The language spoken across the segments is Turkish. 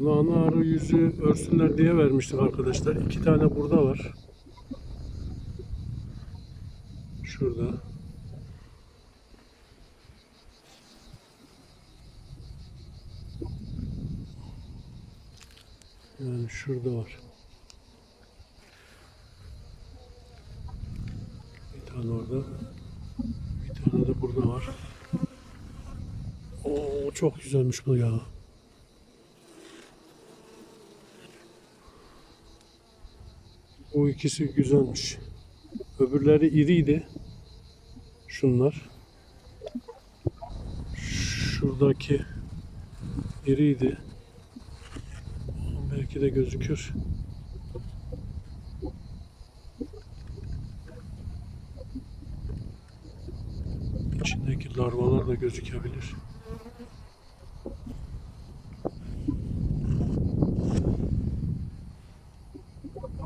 Bunu ana arı yüzü örsünler diye vermiştik arkadaşlar. İki tane burada var. Şurada. Yani şurada var. Bir tane orada. Bir tane de burada var. Oo çok güzelmiş bu ya. Bu ikisi güzelmiş. Öbürleri iriydi. Şunlar. Şuradaki iriydi. Belki de gözükür. İçindeki larvalar da gözükebilir.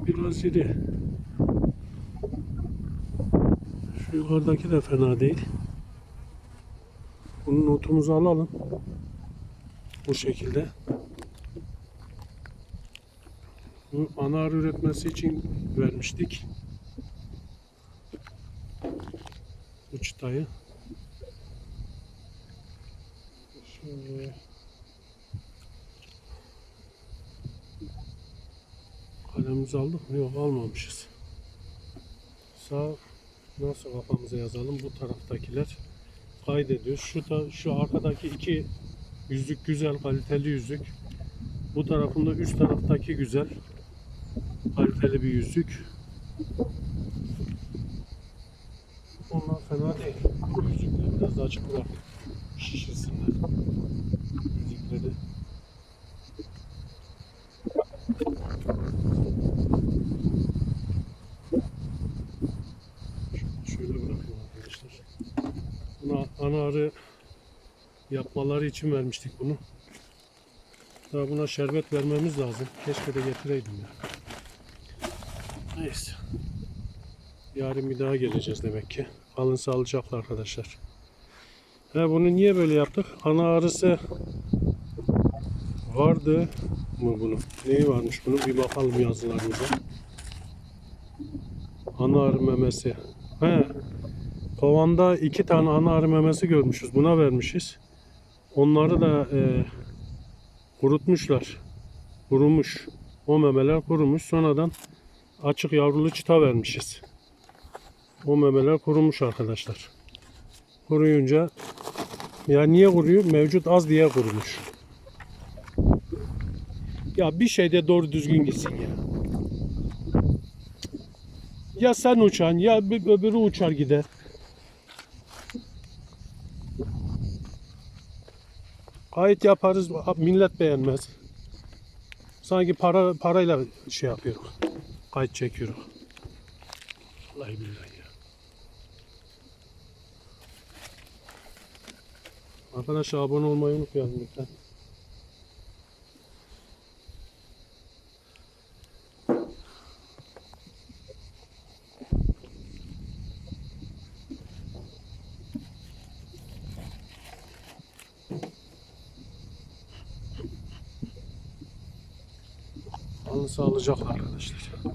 Biraz iri. Şu yukarıdaki de fena değil. Bunun notumuzu alalım. Bu şekilde. Bu ana arı üretmesi için vermiştik. Bu çıtayı. Şöyle Kalemimizi aldık mı? Yok almamışız. Sağ nasıl kafamıza yazalım? Bu taraftakiler kaydediyor. Şu da şu arkadaki iki yüzük güzel kaliteli yüzük. Bu tarafında üst taraftaki güzel kaliteli bir yüzük. Onlar fena değil. Yüzükleri biraz açık bırak. Şişirsinler. Yüzükleri. Şöyle bırakıyorum arkadaşlar. Buna ana arı yapmaları için vermiştik bunu. Daha buna şerbet vermemiz lazım. Keşke de getireydim ya. Neyse. Yarın bir daha geleceğiz demek ki. Alın sağlıcakla arkadaşlar. Ha, bunu niye böyle yaptık? Ana arısı vardı mı bunun? Neyi varmış bunun? Bir bakalım yazılarımıza. Ana arı memesi. He. Kovanda iki tane ana arı memesi görmüşüz. Buna vermişiz. Onları da e, kurutmuşlar. Kurumuş. O memeler kurumuş. Sonradan açık yavrulu çıta vermişiz. O memeler kurumuş arkadaşlar. Kuruyunca ya niye kuruyor? Mevcut az diye kurumuş. Ya bir şeyde doğru düzgün gitsin ya. Ya sen uçan ya bir öbürü uçar gider. Kayıt yaparız millet beğenmez. Sanki para parayla şey yapıyor. Kayıt çekiyor. Vallahi billahi ya. Arkadaşlar abone olmayı unutmayalım lütfen. Sağlıcakla arkadaşlar.